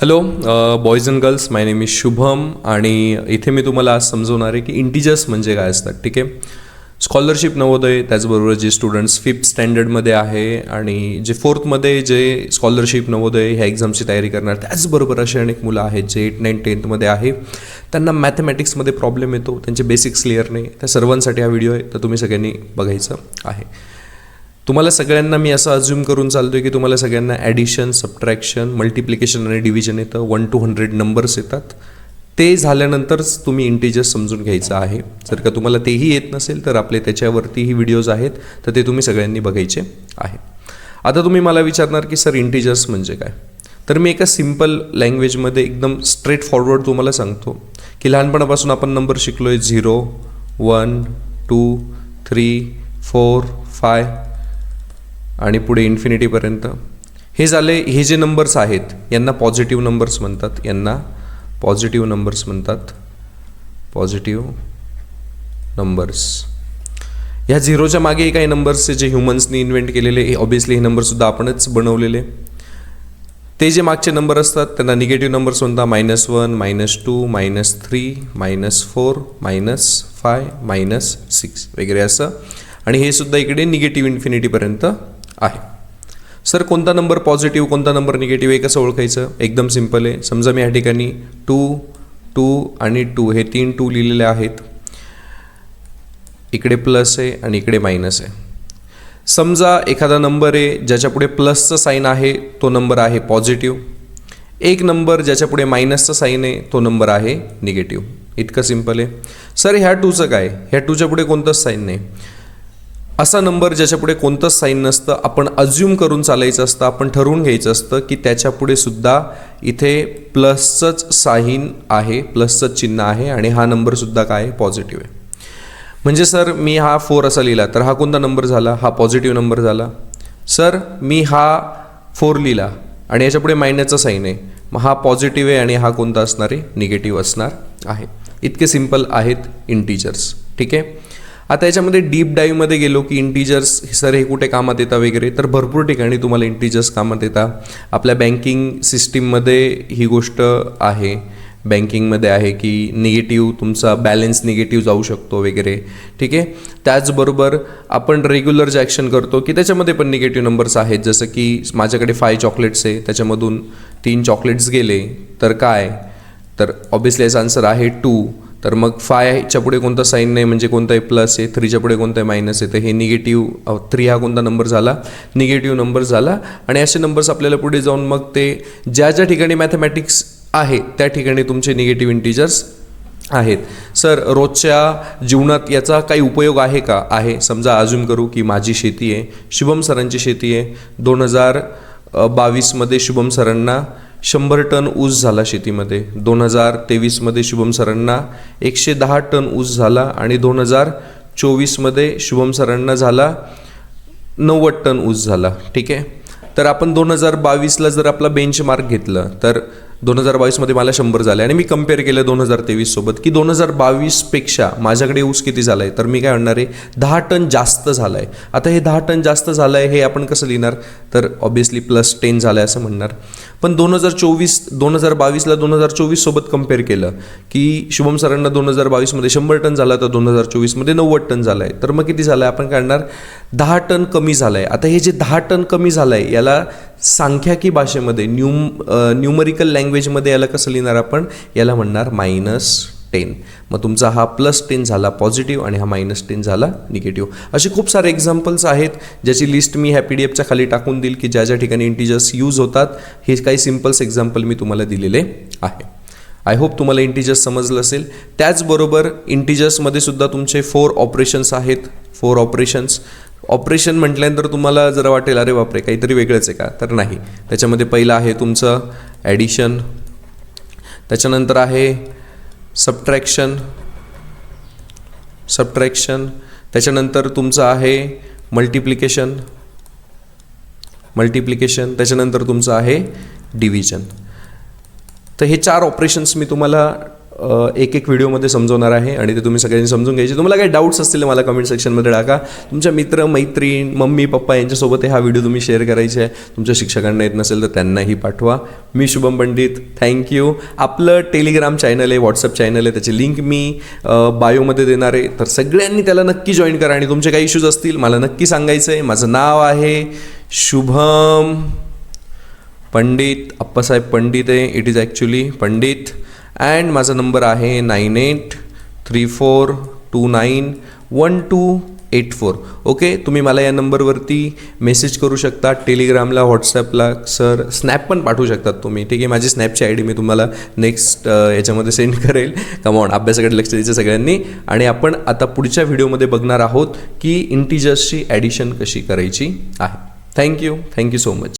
Hello boys and girls my name is Shubham आणि इथे मी तुम्हाला आज समजवणार आहे की इंटिजर्स म्हणजे काय असतात ठीक आहे? स्कॉलरशिप नवोदय त्याचबरोबर जे स्टुडंट्स फिफ्थ स्टँडर्डमध्ये आहे आणि जे फोर्थमध्ये जे स्कॉलरशिप नवोदय ह्या एक्झामची तयारी करणार त्याचबरोबर असे अनेक मुलं आहेत जे एट नाईन टेन्थमध्ये आहे. त्यांना मॅथमॅटिक्समध्ये प्रॉब्लेम येतो त्यांचे बेसिक्स क्लिअर नाही. त्या सर्वांसाठी हा व्हिडिओ आहे तर तुम्ही सगळ्यांनी बघायचं आहे. तुम्हाला सगळ्यांना मी असं अज्युम करून चालतोय की तुम्हाला सगळ्यांना ॲडिशन सबट्रॅक्शन मल्टिप्लिकेशन आणि डिव्हिजन येतं. वन टू हंड्रेड नंबर्स येतात. ते झाल्यानंतरच तुम्ही इंटिजर्स समजून घ्यायचं आहे. जर का तुम्हाला तेही येत नसेल तर आपले त्याच्यावरतीही व्हिडिओज आहेत तर ते तुम्ही सगळ्यांनी बघायचे आहे. आता तुम्ही मला विचारणार की सर इंटिजर्स म्हणजे काय? तर मी एका सिंपल लँग्वेजमध्ये एकदम स्ट्रेट फॉरवर्ड तुम्हाला सांगतो की लहानपणापासून आपण नंबर शिकलो आहे zero one two three four five आणि पुढे इन्फिनिटीपर्यंत. हे झाले हे जे नंबर्स आहेत यांना पॉझिटिव्ह नंबर्स म्हणतात. यांना पॉझिटिव्ह नंबर्स म्हणतात. पॉझिटिव्ह नंबर्स ह्या झिरोच्या मागे काही नंबर्सचे जे ह्युमन्सनी इन्व्हेंट केलेले. हे ऑब्विसली हे नंबरसुद्धा आपणच बनवलेले. ते जे मागचे नंबर असतात त्यांना निगेटिव्ह नंबर्स म्हणतात. Minus one minus two minus three minus four minus five minus six वगैरे असं. आणि हे सुद्धा इकडे निगेटिव्ह इन्फिनिटीपर्यंत आहे. सर कोणता नंबर पॉझिटिव्ह कोणता नंबर निगेटिव्ह हे कसं ओळखायचं? एकदम सिंपल आहे. समजा मी या ठिकाणी टू टू आणि टू हे तीन टू लिहिलेले आहेत. इकडे प्लस आहे आणि इकडे मायनस आहे. समजा एखादा नंबर आहे ज्याच्यापुढे प्लसचं साईन आहे तो नंबर आहे पॉझिटिव्ह एक नंबर ज्याच्यापुढे मायनसचा मायनसचं साईन आहे तो नंबर आहे निगेटिव्ह इतकं सिंपल आहे. सर ह्या टूचं काय? ह्या टूच्या पुढे कोणतंच साईन नाही. असा नंबर ज्याच्यापुढे कोणतंच साईन नसतं आपण अज्युम करून चालायचं असतं आपण ठरवून घ्यायचं असतं की त्याच्यापुढे सुद्धा इथे प्लसचंच साईन आहे प्लसचं चिन्ह आहे आणि हा नंबरसुद्धा काय आहे? पॉझिटिव्ह आहे. म्हणजे सर मी हा फोर असा लिहिला तर हा कोणता नंबर झाला? हा पॉझिटिव्ह नंबर झाला. सर मी हा फोर लिहिला आणि याच्यापुढे मायनसचा साईन आहे. मग हा पॉझिटिव्ह आहे आणि हा कोणता असणार आहे? निगेटिव्ह असणार आहे. इतके सिंपल आहेत इंटीजर्स ठीक आहे? आता याच्यामध्ये डीप डाईव्हमध्ये गेलो की इंटीजर्स सर हे कुठे कामात येतात वगैरे तर भरपूर ठिकाणी तुम्हाला इंटीजर्स कामात येतात. आपल्या बँकिंग सिस्टीममध्ये ही गोष्ट आहे. बँकिंगमध्ये आहे की निगेटिव्ह तुमचा बॅलन्स निगेटिव्ह जाऊ शकतो वगैरे. ठीक आहे? त्याचबरोबर आपण रेग्युलर जे ॲक्शन करतो की त्याच्यामध्ये पण निगेटिव्ह नंबर्स आहेत. जसं की माझ्याकडे फाय चॉकलेट्स आहे त्याच्यामधून तीन चॉकलेट्स गेले तर काय? तर ऑब्विसली याचा आन्सर आहे टू तर मग फायच्या पुढे कोणता साईन नाही म्हणजे कोणता आहे प्लस आहे थ्रीच्या पुढे कोणता आहे मायनस आहे तर हे निगेटिव्ह थ्री हा कोणता नंबर झाला? निगेटिव्ह नंबर झाला. आणि असे नंबर्स आपल्याला पुढे जाऊन मग ते ज्या ज्या ठिकाणी मॅथमॅटिक्स आहे त्या ठिकाणी तुमचे निगेटिव्ह इंटीजर्स आहेत. सर रोजच्या जीवनात याचा काही उपयोग आहे का? आहे. समजा अजून करू की माझी शेती आहे शुभम सरांची शेती आहे. दोन हजार बावीसमध्ये शुभम सरांना शंभर टन ऊस झाला शेतीमध्ये. दोन हजार तेवीसमध्ये शुभम सरांना एकशे दहा टन ऊस झाला आणि दोन हजार चोवीसमध्ये शुभम सरांना झाला नव्वद टन ऊस झाला. ठीक आहे? तर आपण दोन हजार बावीसला जर आपला बेंच मार्क घेतलं तर दोन हजार बावीसमध्ये मला शंभर झाले आणि मी कंपेअर केलं दोन हजार तेवीससोबत की दोन हजार बावीसपेक्षा माझ्याकडे ऊस किती झाला आहे तर मी काय म्हणणार आहे दहा टन जास्त झाला आहे आता हे दहा टन जास्त झालं आहे हे आपण कसं लिहिणार? तर ऑब्विसली प्लस टेन झालं आहे असं म्हणणार. पण दोन हजार चोवीस दोन हजार बावीसला दोन हजार चोवीससोबत कंपेअर केलं की शुभम सरांना दोन हजार बावीसमध्ये शंभर टन झाला तर दोन हजार चोवीसमध्ये नव्वद टन झालं आहे तर मग किती झालं आहे आपण काढणार दहा टन कमी झालं आहे आता हे जे दहा टन कमी झालं आहे याला सांख्याकी भाषेमध्ये न्यूम न्यूमरिकल लँग्वेजमध्ये याला कसं लिहिणार आपण? याला म्हणणार मायनस टेन मग तुमचा हा प्लस टेन झाला पॉझिटिव्ह आणि हा मायनस टेन झाला निगेटिव्ह असे खूप सारे एक्झाम्पल्स आहेत ज्याची लिस्ट मी ह्या पी डी एफच्या खाली टाकून देईल की ज्या ज्या ठिकाणी इंटिजर्स यूज होतात हे काही सिम्पल्स एक्झाम्पल मी तुम्हाला दिलेले आहे. आय होप तुम्हाला इंटिजर्स समजलं असेल. त्याचबरोबर इंटिजर्समध्ये सुद्धा तुमचे फोर ऑपरेशन्स आहेत. फोर ऑपरेशन्स ऑपरेशन म्हटल्यानंतर तुम्हाला जरा वाटेल अरे बापरे काहीतरी वेगळंच आहे का? तर नाही. त्याच्यामध्ये पहिलं आहे तुमचं ॲडिशन त्याच्यानंतर आहे सबट्रॅक्शन सबट्रॅक्शन त्याच्यानंतर तुमचं आहे मल्टिप्लिकेशन मल्टिप्लिकेशन त्याच्यानंतर तुमचं आहे डिव्हिजन तर हे चार ऑपरेशन्स मी तुम्हाला एक एक व्हिडिओमध्ये समजवणार आहे आणि ते तुम्ही सगळ्यांनी समजून घ्यायचे. तुम्हाला काही डाऊट्स असतील मला कमेंट सेक्शनमध्ये टाका. तुमच्या मित्र मैत्रीण मम्मी पप्पा यांच्यासोबत हा व्हिडिओ तुम्ही शेअर करायचे आहे. तुमच्या शिक्षकांना येत नसेल तर त्यांनाही पाठवा. मी शुभम पंडित थँक्यू आपलं टेलिग्राम चॅनल आहे व्हॉट्सअप चॅनल आहे त्याची लिंक मी बायोमध्ये देणार आहे. तर सगळ्यांनी त्याला नक्की जॉईन करा. आणि तुमचे काही इश्यूज असतील मला नक्की सांगायचं आहे माझं नाव आहे शुभम पंडित अप्पासाहेब पंडित आहे. It is actually Pandit and माझा नंबर आहे nine eight three four two nine one two eight four okay तुम्ही मला या नंबरवरती मेसेज करू शकता टेलिग्रामला व्हॉट्सॲपला सर स्नॅप पण पाठवू शकतात तुम्ही. ठीक आहे? माझी स्नॅपची आय डी मी तुम्हाला नेक्स्ट याच्यामध्ये सेंड करेल. कमॉन अभ्यासाकडे लक्ष द्यायचं सगळ्यांनी. आणि आपण आता पुढच्या व्हिडिओमध्ये बघणार आहोत की इंटिजर्सची ॲडिशन कशी करायची आहे. Thank you thank you so much